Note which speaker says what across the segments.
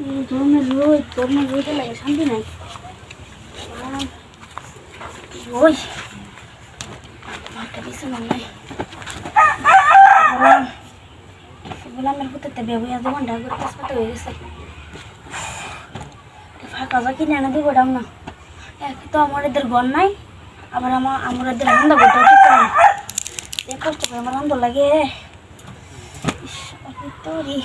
Speaker 1: গরমের রোদ গরমের রোদে লাগে শান্তি নাই। ওই। একটা বিছানা নাই গোলামের পুতে বেবুয়া দোকান পাসপাতে হয়ে গেছে। ফাঁকা যা কিনে এনে দিব ডাম না। এক তো আমার এদের ঘর নাই আমার আমার এদের আনন্দ করতে ঠিক যে কষ্ট করে আমার আনন্দ লাগে। ইস, আমি তো রে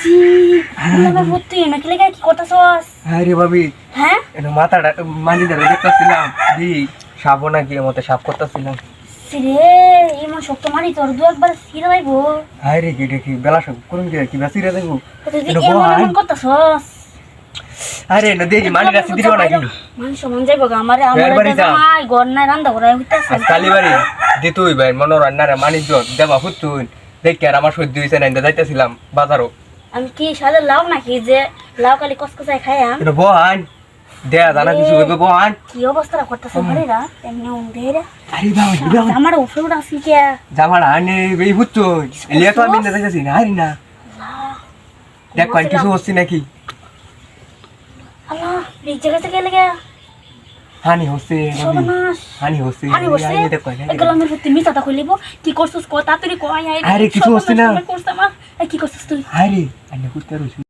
Speaker 1: সি নাকি লেগে কি করতেছস?
Speaker 2: হ্যাঁ ভাবি।
Speaker 1: হ্যাঁ?
Speaker 2: এটা মাথাটা মানি ধরে দেখতেছিলাম। দি নাকি মতো সাপ করতেছিলাম।
Speaker 1: সিরে এমন শক্ত মারি তোর দু একবার সিরে যাইবো।
Speaker 2: কি দেখি বেলা সব করুন কি কি বেশি রে দেখো
Speaker 1: এমন করতেছস
Speaker 2: আরে না মানি দিও
Speaker 1: মন যাইবো আমারে আমার এটা জামাই ঘর নাই রান্দা করে হইতাছে।
Speaker 2: কালীবাড়ি দিতুই ভাই মনে রান্নারে মানি জোর দেবা হুতুন। দেখি আর আমার সহ্য হয়েছে না যাইতেছিলাম বাজারও।
Speaker 1: আমি কি সাদা লাউ নাকি যে লাউ কালি কসকসাই খাইয়াম?
Speaker 2: এটা বহান। দেয়া জানা কিছু বহান।
Speaker 1: কি অবস্থা করতেছে ঘরেরা এমনি উন্ধেরা
Speaker 2: আরে বাবা দিবে
Speaker 1: আমার উপরে উঠে কে?
Speaker 2: জামার আনে এই হুতুন এলিয়া তো আমি না যাইতেছি না হারি না। দেখ কয়েন কিছু হচ্ছে নাকি?
Speaker 1: আল্লাহ এই জায়গা থেকে লেগে
Speaker 2: হানি হচ্ছে হানি।
Speaker 1: কইলিব কি করছিস কো? তাড়াতাড়ি কয় আয়
Speaker 2: আরে কিছু হচ্ছে না।
Speaker 1: করছিস কি করছিস তুই
Speaker 2: আনে হুতে রইছি